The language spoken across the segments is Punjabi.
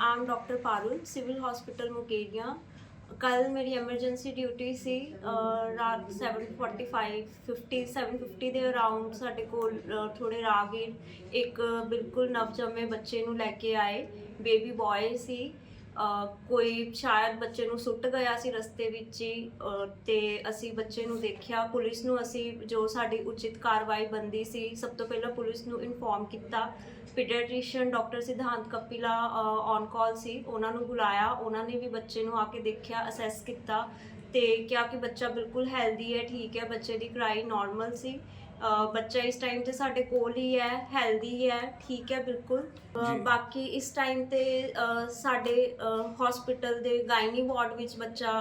ਆਮ doctor Parul civil hospital Mukerian ਕੱਲ ਮੇਰੀ ਐਮਰਜੈਂਸੀ ਡਿਊਟੀ ਸੀ, ਅਹ, ਰਾਤ 7:45 50 7:50 ਦੇ ਅਰਾਊਂਡ ਸਾਡੇ ਕੋਲ, ਅਹ ਥੋੜੇ ਰਾਹਗੀਰ ਇੱਕ ਬਿਲਕੁਲ ਨਵਜੰਮੇ ਬੱਚੇ ਨੂੰ ਲੈ ਕੇ ਆਏ ਬੇਬੀ ਬॉय ਸੀ। ਕੋਈ ਸ਼ਾਇਦ ਬੱਚੇ ਨੂੰ ਸੁੱਟ ਗਿਆ ਸੀ ਰਸਤੇ ਵਿੱਚ ਹੀ, ਅਹ, ਤੇ ਅਸੀਂ ਬੱਚੇ ਨੂੰ ਦੇਖਿਆ। ਪੁਲਿਸ ਨੂੰ ਅਸੀਂ ਜੋ ਸਾਡੀ ਉਚਿਤ ਕਾਰਵਾਈ ਬੰਦੀ ਸੀ, ਸਭ ਤੋਂ ਪਹਿਲਾਂ ਪੁਲਿਸ ਨੂੰ ਇਨਫੋਰਮ ਕੀਤਾ। ਪੀਡੀਆਟ੍ਰੀਸ਼ੀਅਨ ਡਾਕਟਰ ਸਿਧਾਂਤ ਕਪਿਲਾ ਔਨ ਕਾਲ ਸੀ। ਉਹਨਾਂ ਨੂੰ ਬੁਲਾਇਆ। ਉਹਨਾਂ ਨੇ ਵੀ ਬੱਚੇ ਨੂੰ ਆ ਕੇ ਦੇਖਿਆ ਅਸੈਸ ਕੀਤਾ ਤੇ ਕਿਹਾ ਕਿ ਬੱਚਾ ਬਿਲਕੁਲ ਹੈਲਦੀ ਹੈ, ਠੀਕ ਹੈ, ਬੱਚੇ ਦੀ ਕਰਾਈ ਨਾਰਮਲ ਸੀ। ਬੱਚਾ ਇਸ ਟਾਈਮ ਤੇ ਸਾਡੇ ਕੋਲ ਹੀ ਹੈ ਹੈਲਦੀ ਹੈ ਠੀਕ ਹੈ ਬਿਲਕੁਲ। ਬਾਕੀ ਇਸ ਟਾਈਮ ਤੇ ਸਾਡੇ ਹਸਪੀਟਲ ਦੇ ਗਾਇਨੀ ਵਾਰਡ ਵਿੱਚ ਬੱਚਾ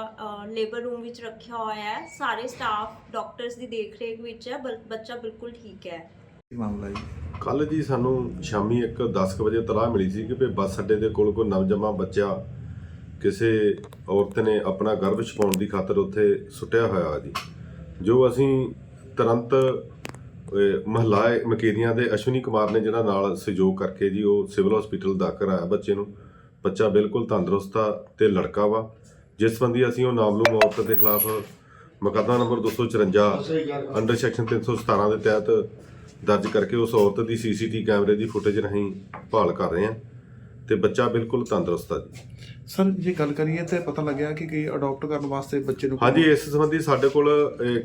ਲੇਬਰ ਰੂਮ ਵਿੱਚ ਰੱਖਿਆ ਹੋਇਆ ਹੈ। ਸਾਰੇ ਸਟਾਫ ਡਾਕਟਰਸ ਦੀ ਦੇਖਰੇਖ ਵਿੱਚ ਹੈ ਬਲ- ਬੱਚਾ ਬਿਲਕੁਲ ਠੀਕ ਹੈ। ਕੀ ਮਾਮਲਾ ਜੀ? ਕੱਲ ਜੀ ਸਾਨੂੰ ਸ਼ਾਮੀ ਇੱਕ 10 ਕੁ ਵਜੇ ਤਲਾਹ ਮਿਲੀ ਸੀ ਕਿ ਵੀ ਬੱਸ ਅੱਡੇ ਦੇ ਕੋਲ ਕੋਈ ਨਵਜੰਮਾ ਬੱਚਾ ਕਿਸੇ ਔਰਤ ਨੇ ਆਪਣਾ ਗਰਭ ਛਪਾਉਣ ਦੀ ਖਾਤਰ ਉੱਥੇ ਸੁੱਟਿਆ ਹੋਇਆ ਜੀ। ਜੋ ਅਸੀਂ ਤੁਰੰਤ ਮਹੱਲਾ ਮਕੇਰੀਆਂ ਦੇ ਅਸ਼ਵਨੀ ਕੁਮਾਰ ਨੇ ਜਿਹੜਾ ਨਾਲ ਸਹਿਯੋਗ ਕਰਕੇ ਜੀ ਉਹ ਸਿਵਲ ਹਸਪੀਟਲ ਦਾਖਲ ਕਰਾਇਆ ਬੱਚੇ ਨੂੰ। ਬੱਚਾ ਬਿਲਕੁਲ ਤੰਦਰੁਸਤ ਆ ਤੇ ਲੜਕਾ ਵਾ। ਜਿਸ ਸੰਬੰਧੀ ਅਸੀਂ ਉਹ ਨਾਮਲੂਮ ਔਰਤ ਦੇ ਖਿਲਾਫ ਮੁਕੱਦਮਾ ਨੰਬਰ 254 ਅੰਡਰ ਸੈਕਸ਼ਨ 317 ਦੇ ਤਹਿਤ ਦਰਜ ਕਰਕੇ ਉਸ ਔਰਤ ਦੀ ਸੀਸੀਟੀ ਕੈਮਰੇ ਦੀ ਫੁਟੇਜ ਰਾਹੀਂ ਭਾਲ ਕਰ ਰਹੇ ਹਾਂ ਤੇ ਬੱਚਾ ਬਿਲਕੁਲ ਤੰਦਰੁਸਤ ਆ ਜੀ। ਸਰ ਜੇ ਗੱਲ ਕਰੀਏ ਤੇ ਪਤਾ ਲੱਗਿਆ ਕਿ ਕਈ ਅਡਾਪਟ ਕਰਨ ਵਾਸਤੇ ਬੱਚੇ ਨੂੰ ਹਾਂਜੀ ਇਸ ਸੰਬੰਧੀ ਸਾਡੇ ਕੋਲ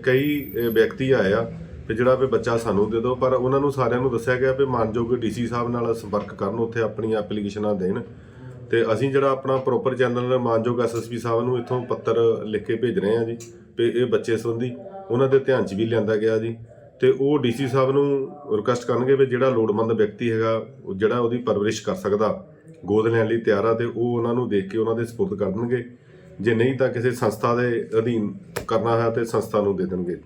ਕਈ ਵਿਅਕਤੀ ਆਏ ਆ। ਵੀ ਜਿਹੜਾ ਵੀ ਬੱਚਾ ਸਾਨੂੰ ਦੇ ਦਿਓ, ਪਰ ਉਹਨਾਂ ਨੂੰ ਸਾਰਿਆਂ ਨੂੰ ਦੱਸਿਆ ਗਿਆ ਵੀ ਮਾਨਯੋਗ ਡੀਸੀ ਸਾਹਿਬ ਨਾਲ ਸੰਪਰਕ ਕਰਨ, ਉੱਥੇ ਆਪਣੀਆਂ ਐਪਲੀਕੇਸ਼ਨਾਂ ਦੇਣ। ਤੇ ਅਸੀਂ ਜਿਹੜਾ ਆਪਣਾ ਪ੍ਰੋਪਰ ਚੈਨਲ ਮਾਨਯੋਗ ਐਸਐਸਪੀ ਸਾਹਿਬ ਨੂੰ ਇੱਥੋਂ ਪੱਤਰ ਲਿਖ ਕੇ ਭੇਜ ਰਹੇ ਹਾਂ ਜੀ, ਵੀ ਇਹ ਬੱਚੇ ਸੰਬੰਧੀ ਉਹਨਾਂ ਦੇ ਧਿਆਨ 'ਚ ਵੀ ਲਿਆਂਦਾ ਗਿਆ ਜੀ। ਤੇ ਉਹ ਡੀਸੀ ਸਾਹਿਬ ਨੂੰ ਰਿਕੁਐਸਟ ਕਰਨਗੇ ਵੀ ਜਿਹੜਾ ਲੋੜਵੰਦ ਵਿਅਕਤੀ ਹੈਗਾ ਜਿਹੜਾ ਉਹਦੀ ਪਰਵਰਿਸ਼ ਕਰ ਸਕਦਾ, ਗੋਦ ਲੈਣ ਲਈ ਤਿਆਰ ਆ, ਤੇ ਉਹ ਉਹਨਾਂ ਨੂੰ ਦੇਖ ਕੇ ਉਹਨਾਂ ਦੇ ਸਪੁਰਦ ਕਰ ਦੇਣਗੇ। ਜੇ ਨਹੀਂ ਤਾਂ ਕਿਸੇ ਸੰਸਥਾ ਦੇ ਅਧੀਨ ਕਰਨਾ ਹੈ ਤੇ ਸੰਸਥਾ ਨੂੰ ਦੇ ਦੇਣਗੇ।